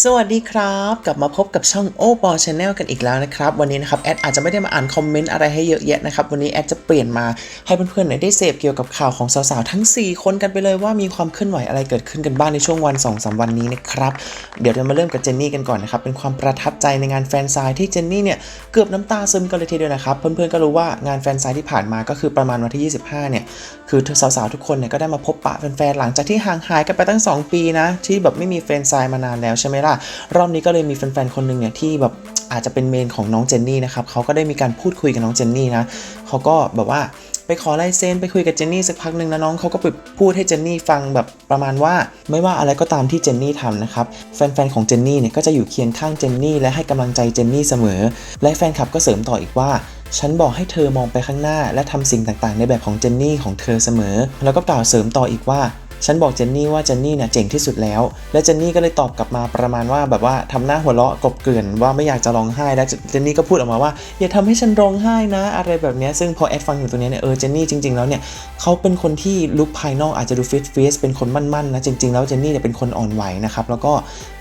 สวัสดีครับ กลับมาพบกับช่องโอปอชาแนลกันอีกแล้วนะครับ วันนี้นะครับแอดอาจจะไม่ได้มาอ่านคอมเมนต์อะไรให้เยอะแยะนะครับ วันนี้แอดจะเปลี่ยนมาให้เพื่อนๆได้เสพเกี่ยวกับข่าวของสาวๆทั้ง 4 คนกันไปเลยว่ามีความเคลื่อนไหวอะไรเกิดขึ้นกันบ้างในช่วงวัน2อสวันนี้นะครับ เดี๋ยวเรามาเริ่มกับเจนนี่กันก่อนนะครับ เป็นความประทับใจในงานแฟนซายที่เจนนี่เนี่ยเกือบน้ำตาซึมกันเลยทีเดียวนะครับ เพื่อนๆก็รู้ว่างานแฟนซายที่ผ่านมาก็คือประมาณวันที่ 25 เนี่ยคือสาวๆทุกคนเนี่ยก็ได้มาพบปะแฟนๆหลังจากที่ห่างหายกันไปตั้ง 2 ปีนะที่แบบไม่มีแฟนซายมานานแล้วใช่ไหมล่ะ รอบนี้ก็เลยมีแฟนๆ คนหนึ่งเนี่ยที่แบบอาจจะเป็นเมนของน้องเจนนี่นะครับเขาก็ได้มีการพูดคุยกับน้องเจนนี่นะเขาก็แบบว่าไปขอลายเซ็นไปคุยกับเจนนี่สักพักหนึ่งนะน้องเขาก็ไปพูดให้เจนนี่ฟังแบบประมาณว่า ไม่ว่าอะไรก็ตามที่เจนนี่ทำนะครับแฟนๆของเจนนี่เนี่ยก็จะอยู่เคียงข้างเจนนี่และให้กำลังใจเจนนี่เสมอ และแฟนคลับก็เสริมต่ออีกว่าฉันบอกให้เธอมองไปข้างหน้า และทำสิ่งต่างๆ ในแบบของเจนนี่ของเธอเสมอ แล้วก็กล่าวเสริมต่ออีกว่า ฉันบอกเจนนี่ว่าเจนนี่เนี่ยเจ๋งที่สุดแล้ว และเจนนี่ก็เลยตอบกลับมาประมาณว่าแบบว่าทำหน้าหัวเราะกบเกลื่อนว่าไม่อยากจะร้องไห้แล้วเจนนี่ก็พูดออกมาว่า อย่าทำให้ฉันร้องไห้นะ อะไรแบบนี้ซึ่งพอแอดฟังอยู่ตรงเนี้ยเนี่ยเออเจนนี่จริงๆแล้วเนี่ยเขาเป็นคนที่ลุคภายนอกอาจจะดูฟิตฟิสเป็นคนมั่นๆนะจริงๆแล้วเจนนี่เนี่ยเป็นคนอ่อนไหวนะครับแล้วก็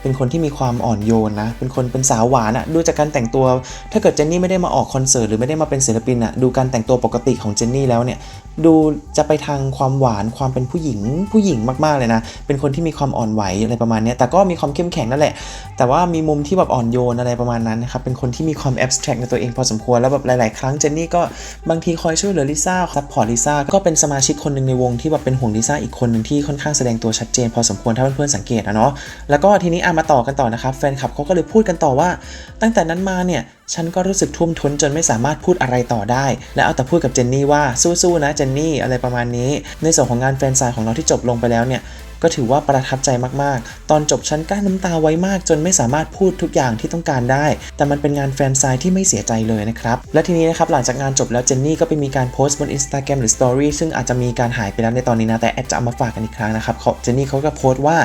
เป็นคนที่มีความอ่อนโยนนะเป็นคนเป็นสาวหวานอะดูจากการแต่งตัว ถ้าเกิดเจนนี่ไม่ได้มาออกคอนเสิร์ตหรือไม่ได้มาเป็นศิลปินอะดูการแต่งตัวปกติของเจนนี่แล้วเนี่ยดูจะไปทางความหวานความเป็นผู้หญิงผู้หญิงมากๆเลยนะ เป็นคนที่มีความอ่อนไหวอะไรประมาณนี้แต่ก็มีความเข้มแข็งนั่นแหละ แต่ว่ามีมุมที่แบบอ่อนโยนอะไรประมาณนั้นนะครับ เป็นคนที่มีความแอบสแตรกในตัวเองพอสมควร แล้วแบบหลายๆ ครั้งเจนนี่ก็บางทีคอยช่วยเหลือลิซ่าซัพพอร์ตลิซ่า ก็เป็นสมาชิกคนหนึ่งในวงที่แบบเป็นห่วงลิซ่าอีกคนหนึ่งที่ค่อนข้างแสดงตัวชัดเจนพอสมควรถ้าเพื่อนๆสังเกตนะเนาะ แล้วก็ทีนี้อามาต่อกันต่อนะครับ แฟนคลับเขาก็เลยพูดกันต่อว่า ตั้งแต่นั้นมาเนี่ยฉันก็รู้สึกทุ่มทุนจนไม่สามารถพูดอะไรต่อได้ และเอาแต่พูดกับเจนนี่ว่าสู้ๆนะเจนนี่อะไรประมาณนี้ ในส่วนของงานแฟนซายของเราที่จบลงไปแล้วเนี่ย ก็ถือว่าประทับใจมากๆ ตอนจบฉันกลั้นน้ำตาไว้มาก จนไม่สามารถพูดทุกอย่างที่ต้องการได้ แต่มันเป็นงานแฟนไซายที่ไม่เสียใจเลยนะครับ และทีนี้นะครับหลังจากงานจบแล้วเจนนี่ก็ไปมีการโพสต์บน Instagram หรือ Story ซึ่งอาจจะมีการหายไปแล้วในตอนนี้นะแต่แอดจะเอามาฝากกันอีกครั้งนะครับเขาเจนนี่เขาก็โพสต์ว่า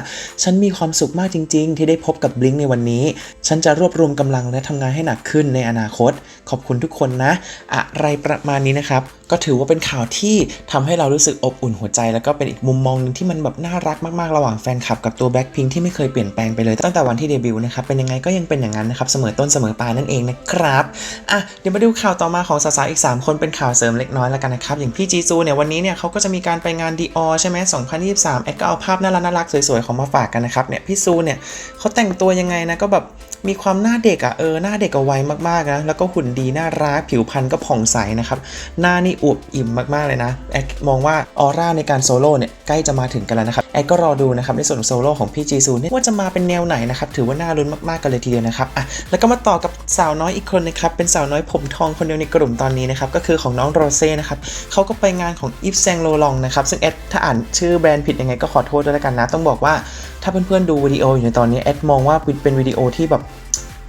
ฉันมีความสุขมากจริง ๆ ที่ได้พบกับบลิงในวันนี้ ฉันจะรวบรวมกำลังและทำงานให้หนักขึ้นในอนาคต ขอบคุณทุกคนนะ อะไรประมาณนี้นะครับก็ถือว่าเป็นข่าวที่ทำให้เรารู้สึกอบอุ่นหัวใจ แล้วก็เป็นอีกมุมมองนึงที่มันแบบน่ารักมากๆ ระหว่างแฟนคลับกับตัวแบ็คพิงที่ไม่เคยเปลี่ยนแปลงไปเลยตั้งแต่วันที่เดบิวต์นะครับ เป็นยังไงก็ยังเป็นอย่างนั้นนะครับ เสมอต้นเสมอปลายนั่นเองนะครับ อะ เดี๋ยวมาดูข่าวต่อมาของสาวๆอีก 3 คนเป็นข่าวเสริมเล็กน้อยแล้วกันนะครับ อย่างพี่จีซูเนี่ยวันนี้เนี่ยเขาก็จะมีการไปงานดีออใช่ไหม2023แอดก็เอาภาพน่ารักน่ารักๆสวยๆของมาฝากกันนะครับเนี่ยพี่ซูเนี่ยเขาแต่งตัวยังไงนะก็แบบมีความหน้าเด็กอะ่ะเออหน้าเด็กเอาไว้มากๆนะแล้วก็หุ่นดีน่ารักผิวพรรณก็ผ่องใสนะครับหน้านี่อวบอิ่มมากๆเลยนะแอดมองว่าออร่าในการโซโล่เนี่ยใกล้จะมาถึงกันแล้วนะครับแอดก็รอดูนะครับในส่วนของโซโล่ของพี่จีซูเนี่ยว่าจะมาเป็นแนวไหนนะครับถือว่าน่ารุ้นมากๆกันเลยทีเดียวนะครับอะแล้วก็มาต่อกับสาวน้อยอีกคนนะครับเป็นสาวน้อยผมทองคนเดียวในกลุ่มตอนนี้นะครับก็คือของน้องโรเซ่นะครับเขาก็ไปงานของอีฟแซงโลลองนะครับซึ่งแอดถ้าอ่านชื่อแบรนด์ผิดยังไงก็ขอโทษด้วยแล้วกันนะ ต้องบอกว่าถ้าเพื่อนๆดูวิดีโออยู่ในตอนนี้แอดมองว่าเป็นวิดีโอที่แบบ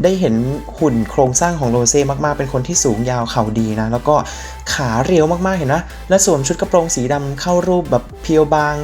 ได้เห็นหุ่นโครงสร้างของโรเซ่มากๆ เป็นคนที่สูงยาวเข่าดีนะ แล้วก็ขาเรียวมากๆ เห็นนะ และสวมชุดกระโปรงสีดำเข้ารูปแบบเพียวบาง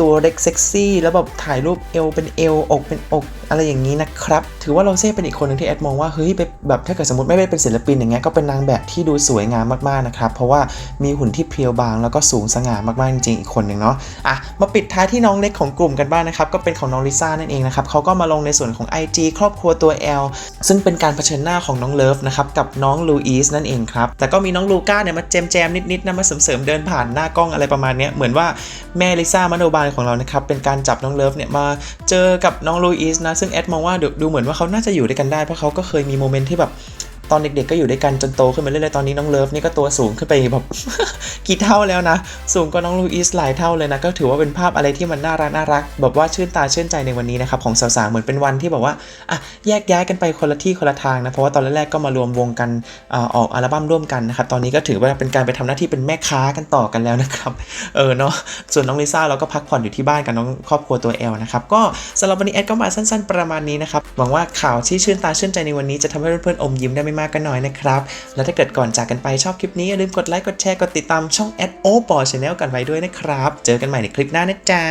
ตัวเล็กเซ็กซี่ แล้วแบบถ่ายรูปเอวเป็นเอวอกเป็นอกอะไรอย่างนี้นะครับ ถือว่าโรเซ่เป็นอีกคนหนึ่งที่แอดมองว่า เฮ้ยแบบถ้าเกิดสมมติไม่ได้เป็นศิลปินอย่างเงี้ย ก็เป็นนางแบบที่ดูสวยงามมากๆ นะครับ เพราะว่ามีหุ่นที่เพียวบางแล้วก็สูงสง่ามากๆ จริงๆ อีกคนหนึ่งเนาะ อะ มาปิดท้ายที่น้องเล็กของกลุ่มกันบ้างนะครับ ก็เป็นของน้องลิซ่านั่นเองนะครับเขาก็มาลงในส่วนของ IG ครอบครัวตัว L ซึ่งเป็นการเผชิญหน้าของน้องเลิฟนะครับกับน้องลูอิสนั่นเองครับ แต่ก็มีน้องลูก้าเนี่ยมาแจมแจมๆนิดๆนะมาเสริมๆเดินผ่านหน้ากล้องอะไรประมาณนี้เหมือนว่าแม่ลิซ่ามโนบาลของเรานะครับเป็นการจับน้องเลิฟเนี่ยมาเจอกับน้องลูอิสนะซึ่งแอดมองว่าดูดูเหมือนว่าเขาน่าจะอยู่ด้วยกันได้เพราะเขาก็เคยมีโมเมนต์ที่แบบ ตอนเด็กๆก็อยู่ด้วยกันจนโตขึ้นมาเรื่อยๆตอนนี้น้องเลิฟนี่ก็ตัวสูงขึ้นไปแบบกี่เท่าแล้วนะ สูงกว่าน้องลูอิสหลายเท่าเลยนะ ก็ถือว่าเป็นภาพอะไรที่มันน่ารักน่ารักแบบว่าชื่นตาชื่นใจในวันนี้นะครับของสาวๆเหมือนเป็นวันที่แบบว่าอะแยกย้ายกันไปคนละที่คนละทางนะเพราะว่าตอนแรกๆก็มารวมวงกันอออกอัลบั้มร่วมกันนะครับตอนนี้ก็ถือว่าเป็นการไปทำหน้าที่เป็นแม่ค้ากันต่อกันแล้วนะครับเออเนาะส่วนน้องลิซ่าเราก็พักผ่อนอยู่ที่บ้านกับน้องครอบครัวตัวแอลนะครับก็สำหรับวันนี้แอดก็มาสั้น ๆประมาณนี้นะครับหวังว่าข่าวที่ชื่นตาชื่นใจในวันนี้จะทำให้เพื่อนๆอมยิ้มได้ไม่มากันหน่อยนะครับ แล้วถ้าเกิดก่อนจากกันไปชอบคลิปนี้อย่าลืมกดไลค์กดแชร์กดติดตามช่อง Ado Pod Channel กันไว้ด้วยนะครับ เจอกันใหม่ในคลิปหน้านะจ๊ะ